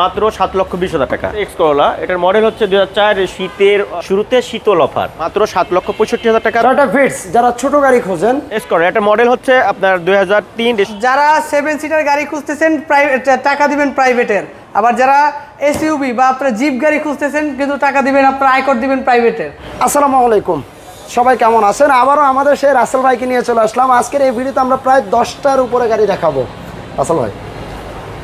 মাত্র সাত লক্ষ বিশ হাজার টাকা। এক্স করোলা এটার মডেল হচ্ছে দুই হাজার চার শীতের শুরুতে শীতল অফার মাত্র সাত লক্ষ পঁয়ষট্টি হাজার টাকা। টয়োটা ফিটস যারা ছোট গাড়ি খোঁজেন। এক্স করোলা এটার মডেল হচ্ছে আপনার দুই হাজার তিন যারা সেভেন সিটার গাড়ি খুঁজতেছেন প্রাইভেট টাকা দিবেন প্রাইভেটের আবার যারা এসইউবি বা আপনার জিপ গাড়ি খুঁজতেছেন কিন্তু টাকা দিবেন আপনার আয়কর দিবেন প্রাইভেটের আসসালামু আলাইকুম। সবাই কেমন আছেন? আবারও আমাদের সেই রাসেল ভাইকে নিয়ে চলে আসলাম। আজকের এই ভিডিওতে আমরা প্রায় দশটার উপরে গাড়ি দেখাবো। রাসেল ভাই।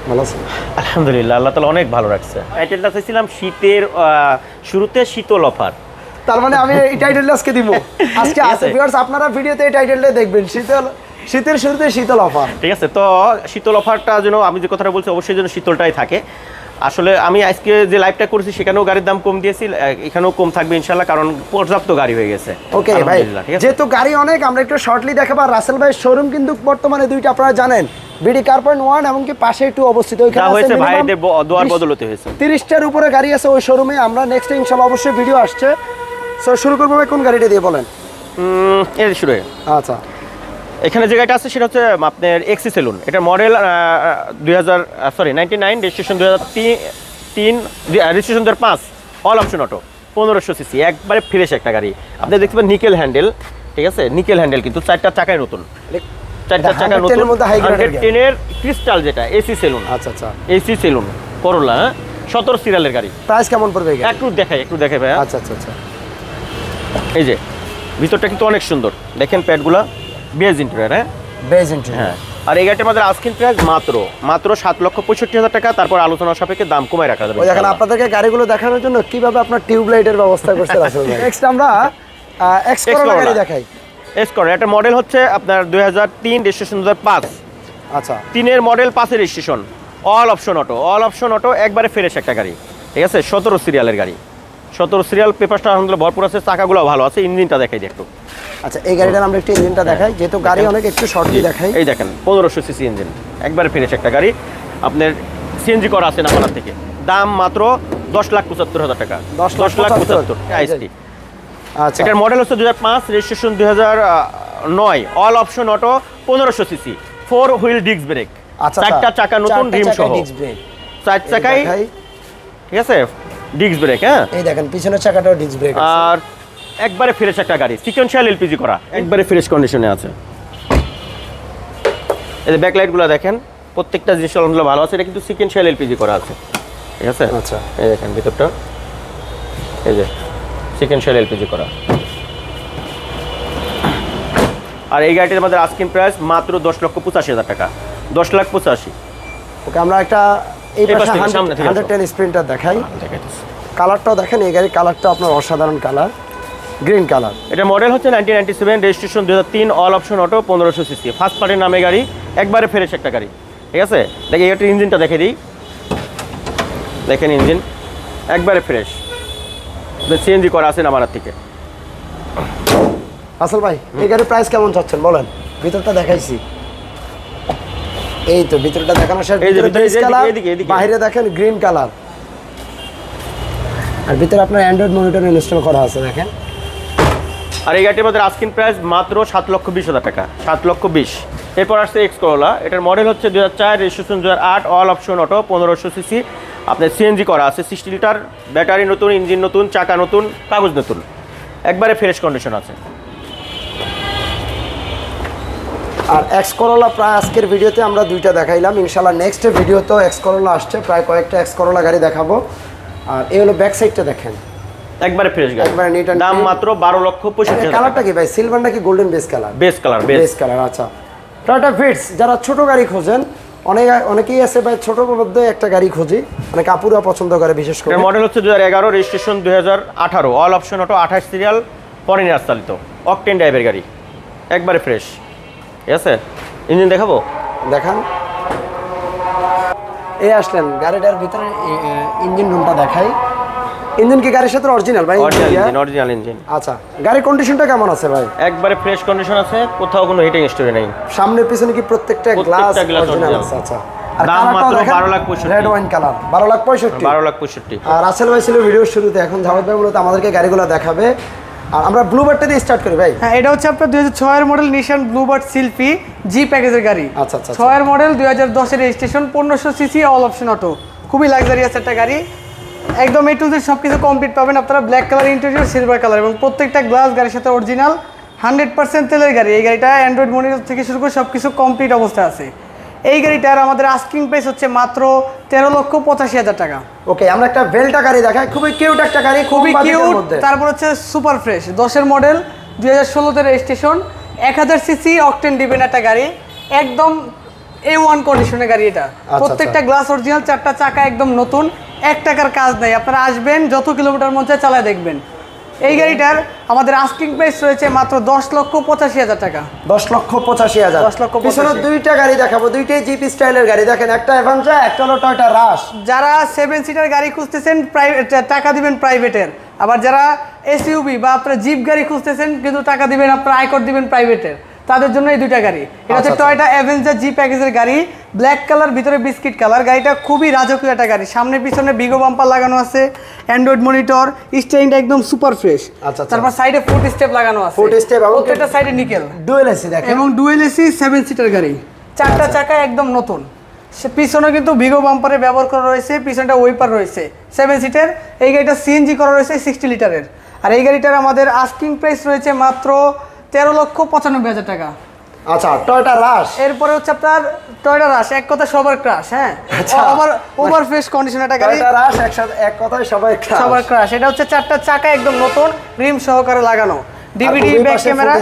ভালো আছেন? আলহামদুলিল্লাহ আল্লাহ তালা অনেক ভালো রাখছে। টাইটেলটা চাইছিলাম শীতের আহ, শুরুতে শীতল অফার। তার মানে আমি এই টাইটেলটা আজকে দিব। আজকে আছে। ভিউয়ার্স আপনারা ভিডিওতে এই টাইটেলটা দেখবেন। শীতল শীতের শুরুতে শীতল অফার। ঠিক আছে তো শীতল অফারটা যেন আমি যে কথাটা বলছি অবশ্যই যেন শীতলটাই থাকে। আসলে আমি আজকে যে লাইভটা করেছি সেখানেও গাড়ির দাম কম দিয়েছি এখানেও কম থাকবে ইনশাল্লাহ কারণ পর্যাপ্ত গাড়ি হয়ে গেছে। ওকে ভাই যেহেতু গাড়ি অনেক আমরা একটু শর্টলি দেখাবো। আর রাসেল ভাই শোরুম কিন্তু বর্তমানে দুইটা আপনারা জানেন। বিডি কার পয়েন্ট ওয়ান এমনকি পাশে একটু অবস্থিত। ওইখানে হয়েছে minimum ভাইদের দোয়ার বদলতে হয়েছে। তিরিশটার উপরে গাড়ি আছে ওই শোরুমে আমরা নেক্সট ইনশাল্লাহ অবশ্যই ভিডিও আসছে। সো শুরু করব ভাই কোন গাড়িটা দিয়ে বলেন? এর শুরু আচ্ছা। এখানে যে গাড়িটা আছে সেটা হচ্ছে আপনার এক্সি সেলুন এটা মডেল দুই হাজার সরি নাইনটি নাইন রেজিস্ট্রেশন দুই হাজার তিন রেজিস্ট্রেশন দু পাঁচ অল অপশন অটো পনেরোশো সিসি একবারে ফ্রেশ একটা গাড়ি। আপনি দেখতে পাবেন নিকেল হ্যান্ডেল ঠিক আছে? নিকেল হ্যান্ডেল কিন্তু চারটা চাকায় নতুন। চারটা এটা চাকা 110 নতুন হান্ড্রেড টেনের ক্রিস্টাল যেটা এসি সেলুন আচ্ছা আচ্ছা। এসি সেলুন করোলা সতেরো সিরিয়ালের গাড়ি। প্রাইস কেমন পড়বে একটু দেখাই একটু দেখাই ভাইয়া। আচ্ছা আচ্ছা আচ্ছা। এই যে ভিতরটা কিন্তু অনেক সুন্দর। দেখেন প্যাডগুলা বেজ ইন্টেরিয়ার হ্যাঁ? বেজ ইন্টেরিয়র হ্যাঁ। আর এই গাড়িটার আমাদের আজকের প্রাইস মাত্র মাত্র সাত লক্ষ পঁয়ষট্টি হাজার টাকা তারপর আলোচনা সাপেক্ষে দাম কমায় রাখা যাবে দেখেন আপনাদেরকে গাড়িগুলো দেখানোর জন্য কীভাবে আপনার টিউব লাইটের ব্যবস্থা করছে রাসেল ভাই। নেক্সট আমরা এক্স গাড়ি দেখাই। এস করে একটা মডেল হচ্ছে আপনার দুই হাজার তিন রেজিস্ট্রেশন দু হাজার পাঁচ। আচ্ছা। তিনের মডেল পাঁচের registration all option auto all option auto একবারে ফ্রেশ একটা গাড়ি। ঠিক আছে? সতেরো সিরিয়ালের গাড়ি। সতেরো সিরিয়াল পেপারটা আলহামদুলিল্লাহ ভরপুর আছে চাকাগুলো ভালো আছে ইঞ্জিনটা দেখাই দিই একটু। আচ্ছা এই গাড়িটার আমরা একটু ইঞ্জিনটা দেখাই যেহেতু গাড়ি অনেক একটু শর্টলি দেখাই। এই দেখেন পনেরোশো সিসি ইঞ্জিন একবারে ফ্রেশ একটা গাড়ি। আপনার সিএনজি করা আছে নামানার থেকে? দাম মাত্র দশ লাখ পঁচাত্তর হাজার টাকা। 10 লাখ লাখ পঁচাত্তর। আইসটি আচ্ছা। এটার মডেল হচ্ছে দু হাজার পাঁচ রেজিস্ট্রেশন দুই হাজার নয়। অল অপশন অটো পনেরোশো CC four wheel disc brake আচ্ছা চারটা চাকা নতুন রিম সহ। চার চাকাই ঠিক আছে? ডিস্ক ব্রেক হ্যাঁ। এই দেখেন পিছনের চাকাটাও ডিস্ক ব্রেক আর একবারে ফ্রেশ একটা গাড়ি। সিকোয়েন্সিয়াল এলপিজি করা। একবারে ফ্রেশ কন্ডিশনে আছে। এই যে ব্যাকলাইটগুলো দেখেন প্রত্যেকটা জিনিস আলহামদুলিল্লাহ ভালো আছে। এটা কিন্তু সিকোয়েন্সিয়াল এলপিজি করা আছে। ঠিক আছে? আচ্ছা। এই দেখেন ভিতরটা। এই যে সিকোয়েন্সিয়াল এলপিজি করা। আর এই গাড়িটির আমাদের আস্কিং প্রাইস মাত্র দশ লক্ষ পঁচাশি হাজার টাকা। দশ লাখ পঁচাশি। ওকে আমরা একটা এই পাশে হান্ড্রেড টেন স্প্রিন্টার দেখাই। কালারটাও দেখেন এই গাড়ির কালারটা আপনার অসাধারণ কালার গ্রিন কালার। এটা মডেল হচ্ছে নাইনটিন নাইনটি সেভেন রেজিস্ট্রেশন দু তিন অল অপশন অটো পনেরোশো সিসি ফার্স্ট পার্টির নামে গাড়ি একবারে ফ্রেশ একটা গাড়ি। ঠিক আছে? দেখি এটা ইঞ্জিনটা দেখে দিই। দেখেন ইঞ্জিন একবারে ফ্রেশ সিএনজি করা আছে নামার থেকে। আসল ভাই এই গাড়ির প্রাইস কেমন চাচ্ছেন? বলেন। ভিতরটা দেখাইছি। এই তো ভিতরটা দেখানো এদিকে। বাইরে দেখেন গ্রিন কালার আর ভিতরে আপনার অ্যান্ড্রয়েড মনিটর ইনস্টল করা আছে দেখেন। আর এই গাড়িটির মধ্যে আস্কিন প্রাইস মাত্র সাত লক্ষ বিশ হাজার টাকা। সাত লক্ষ বিশ। এরপর আসছে এক্স করোলা এটার মডেল হচ্ছে দু হাজার চার রেজিস্ট্রেশন দু আট অল অপশন অটো পনেরোশো সিসি আপনার সিএনজি করা আছে সিক্সটি লিটার ব্যাটারি নতুন ইঞ্জিন নতুন, চাকা নতুন, কাগজ নতুন। একবারে ফ্রেশ কন্ডিশন আছে। আর এক্স করোলা প্রায় আজকের ভিডিওতে আমরা দুইটা দেখাইলাম। ইনশাল্লাহ নেক্সট ভিডিওতেও এক্স করোলা আসছে। প্রায় কয়েকটা এক্স করোলা গাড়ি দেখাবো। আর এই হলো ব্যাক সাইডটা দেখেন। একবারে ফ্রেশ গাড়ি। একবারে and দাম মাত্র বারো লক্ষ পঁয়ষট্টি হাজার কালারটা কি ভাই? সিলভার নাকি golden base colour base colour base colour আচ্ছা। টয়োটা ফিটস যারা ছোট গাড়ি খোঁজেন অনেক অনেকেই আছে ভাই ছোটোর মধ্যে একটা গাড়ি খুঁজি মানে আপুরা পছন্দ করে বিশেষ করে। মডেল হচ্ছে দু হাজার এগারো রেজিস্ট্রেশন দুই হাজার আঠারো। অল অপশন অটো আঠাশ সিরিয়াল পরিনিয়ার চালিত অকটেন ড্রাইভের গাড়ি। একবারে ফ্রেশ ঠিক আছে? ইঞ্জিন দেখাবো? দেখান। এই আসলেন গাড়িটার ভিতরে ইঞ্জিন রুমটা দেখাই। ইঞ্জিন কি গাড়ির সাথে অরিজিনাল ভাই অরিজিনাল ইঞ্জিন? Original engine. আচ্ছা গাড়ির কন্ডিশনটা কেমন আছে ভাই? একবারে ফ্রেশ কন্ডিশন আছে কোথাও কোনো হিটিং স্টোরি নেই। সামনের পিছনে কি প্রত্যেকটা গ্লাস অরিজিনাল আছে? আচ্ছা আর দাম মাত্র 12 লাখ 65 রেড ওয়াইন কালার বারো লাখ পঁয়ষট্টি। বারো লাখ পঁয়ষট্টি। আর রাসেল ভাই ছিল ভিডিওর শুরুতে এখন জাভেদ ভাই মূলত আমাদেরকে গাড়িগুলো দেখাবে। আর আমরা ব্লু বার্ডটা দিয়ে স্টার্ট করি ভাই। হ্যাঁ এটা হচ্ছে আপনার দুই হাজার ছয়ের মডেল নিশান ব্লুবার্ড শিল্পী জি প্যাকেজের গাড়ি। আচ্ছা, আচ্ছা, আচ্ছা। ছয়ের মডেল দুই হাজার দশের রেজিস্ট্রেশন পনেরোশো সিসি অল অপশন অটো খুবই লাক্সারিয়াস একটা গাড়ি। একদম এ টু জেড সব কিছু কমপ্লিট পাবেন আপনারা black colour interior silver colour এবং প্রত্যেকটা গ্লাস গাড়ির সাথে অরিজিনাল হান্ড্রেড পার্সেন্ট তেলের গাড়ি। এই গাড়িটা অ্যান্ড্রয়েড মনিটর থেকে শুরু করে সব কিছু কমপ্লিট অবস্থায় আছে। এই গাড়িটার আমাদের আস্কিং প্রাইস হচ্ছে মাত্র তেরো লক্ষ পঁচাশি হাজার টাকা। ওকে আমরা একটা বেলটা গাড়ি দেখাই। খুবই কিউট একটা গাড়ি খুবই কিউট তারপর হচ্ছে সুপার ফ্রেশ দশের মডেল দুই হাজার ষোলোতে রেজিস্ট্রেশন এক হাজার সিসি অকটেন ডিবেন একটা গাড়ি। একদম এ ওয়ান কন্ডিশনের গাড়ি এটা। আচ্ছা। প্রত্যেকটা গ্লাস অরিজিনাল চারটা চাকা একদম নতুন। এক টাকার কাজ নেই। আপনারা আসবেন যত কিলোমিটার মধ্যে চালায় দেখবেন। এই গাড়িটার আমাদের আস্কিং প্রাইস রয়েছে মাত্র দশ লক্ষ পঁচাশি হাজার টাকা। দশ লক্ষ পঁচাশি হাজার। 10 লক্ষ পিছনে দুইটা গাড়ি দেখাবো দুইটাই জিপ স্টাইলের গাড়ি। দেখেন একটা অ্যাভান্সা একটা হলো টয়টা রাশ যারা সেভেন সিটার গাড়ি খুঁজতেছেন প্রাইভেট টাকা দিবেন প্রাইভেটের আবার যারা এসইউবি বা আপনারা জিপ গাড়ি খুঁজতেছেন কিন্তু টাকা দিবেন আপনারা আয়কর দিবেন প্রাইভেটের তাদের জন্য এই দুইটা গাড়ি। এটা হচ্ছে আচ্ছা, টয়টা অ্যাভেঞ্জার জি প্যাকেজের গাড়ি ব্ল্যাক কালার ভিতরে বিস্কিট কালার গাড়িটা খুবই রাজকীয় একটা গাড়ি। সামনে পিছনে বিগো বাম্পার লাগানো আছে অ্যান্ড্রয়েড মনিটর স্টেইনটা একদম সুপার ফ্রেশ আচ্ছা, আচ্ছা। তারপর সাইডে ফুট স্টেপ লাগানো আছে। ফুট step এবং- প্রত্যেকটা সাইডে নিকেল ডুয়েল এসি দেখেন। এবং ডুয়েল এসি সেভেন সিটার গাড়ি। চারটা চাকা একদম নতুন। সে পিছনে কিন্তু ভিগো বাম্পারে ব্যবহার করা রয়েছে পিছনটা ওয়েপার রয়েছে। সেভেন সিটের এই গাড়িটা সিএনজি করা রয়েছে সিক্সটি লিটারের আর এই গাড়িটার আমাদের আস্কিং প্রাইস রয়েছে মাত্র তেরো লক্ষ পঁচানব্বই হাজার টাকা। আচ্ছা টয়টা রাশ? এরপরে হচ্ছে আপনার টয়টা রাশ এক কথা সবার ক্রাশ হ্যাঁ? আচ্ছা। ওভার ওভার ফ্রেশ কন্ডিশন একটা গাড়ি। টয়টা রাশ একসাথে এক কথায় সবাই। সবার ক্রাশ এটা হচ্ছে চারটা চাকা একদম নতুন রিম সহকারে লাগানো। DVD back camera.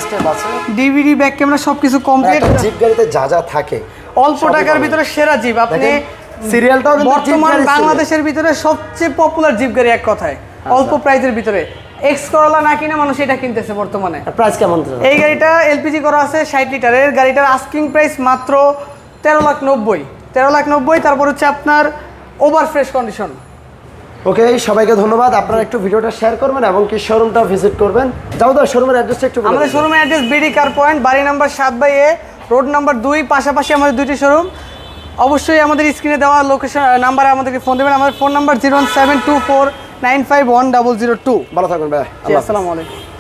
DVD back camera সবকিছু কমপ্লিট জিপ গাড়িতে যা যা থাকে অল্প টাকার ভিতরে সেরা জিপ আপনি দেখেন, সিরিয়ালটাও বর্তমান বাংলাদেশের ভিতরে সবচেয়ে পপুলার জিপ গাড়ি এক কথায়। আচ্ছা। অল্প প্রাইজের ভিতরে। এক্স করলা না কিনে মানুষ এটা কিনতেছে বর্তমানে। প্রাইস কেমন এই গাড়িটা এলপিজি করা আছে ষাট লিটারের। গাড়িটার আস্কিং প্রাইস মাত্র তেরো লাখ নব্বই। তেরো লাখ নব্বই তারপর হচ্ছে আপনার ওভার ফ্রেশ কন্ডিশন ওকে সবাইকে ধন্যবাদ। আপনারা একটু ভিডিওটা শেয়ার করবেন এবং কি শোরুমটা ভিজিট করবেন। যাও তো শোরুমের অ্যাড্রেসটা একটু আমাদের। শোরুমের অ্যাড্রেস বিডি কার পয়েন্ট বাড়ি নাম্বার সাত বাই এ রোড নাম্বার দুই পাশাপাশি আমাদের দুইটি শোরুম অবশ্যই আমাদের স্ক্রিনে দেওয়া লোকেশন নাম্বারে আমাদেরকে ফোন দেবেন। আমাদের phone number zero seven two four nine five one double zero two. ভালো থাকবেন ভাই আসসালামু আলাইকুম।